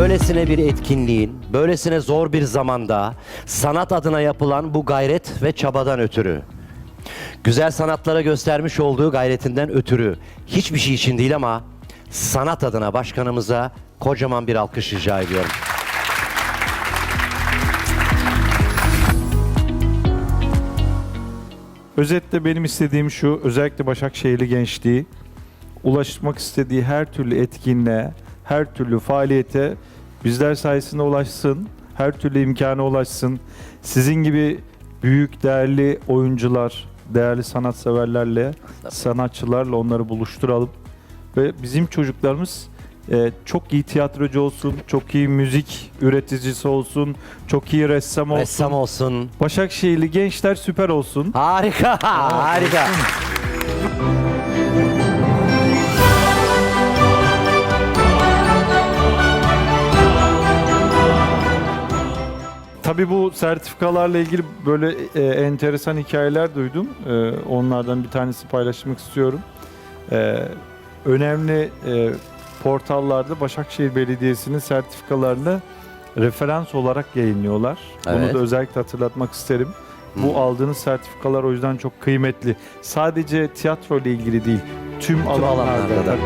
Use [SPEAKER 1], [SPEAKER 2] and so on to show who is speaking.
[SPEAKER 1] böylesine bir etkinliğin, böylesine zor bir zamanda sanat adına yapılan bu gayret ve çabadan ötürü, güzel sanatlara göstermiş olduğu gayretinden ötürü, hiçbir şey için değil ama sanat adına başkanımıza kocaman bir alkış rica ediyorum.
[SPEAKER 2] Özetle benim istediğim şu, özellikle Başakşehirli gençliği ulaşmak istediği her türlü etkinliğe, her türlü faaliyete bizler sayesinde ulaşsın, her türlü imkana ulaşsın. Sizin gibi büyük, değerli oyuncular, değerli sanatseverlerle, sanatçılarla onları buluşturalım. Ve bizim çocuklarımız e, çok iyi tiyatrocu olsun, çok iyi müzik üreticisi olsun, çok iyi ressam olsun.
[SPEAKER 1] Ressam olsun.
[SPEAKER 2] Başakşehirli gençler süper olsun.
[SPEAKER 1] Harika, harika.
[SPEAKER 2] Tabii bu sertifikalarla ilgili böyle e, enteresan hikayeler duydum. E, onlardan bir tanesi paylaşmak istiyorum. E, önemli e, portallarda Başakşehir Belediyesi'nin sertifikalarını referans olarak yayınlıyorlar. Bunu
[SPEAKER 1] Evet.
[SPEAKER 2] da özellikle hatırlatmak isterim. Bu
[SPEAKER 1] Hmm.
[SPEAKER 2] aldığınız sertifikalar o yüzden çok kıymetli. Sadece tiyatro ile ilgili değil, tüm,
[SPEAKER 1] Tüm
[SPEAKER 2] alanlarda.
[SPEAKER 1] alanlarda da.
[SPEAKER 2] da.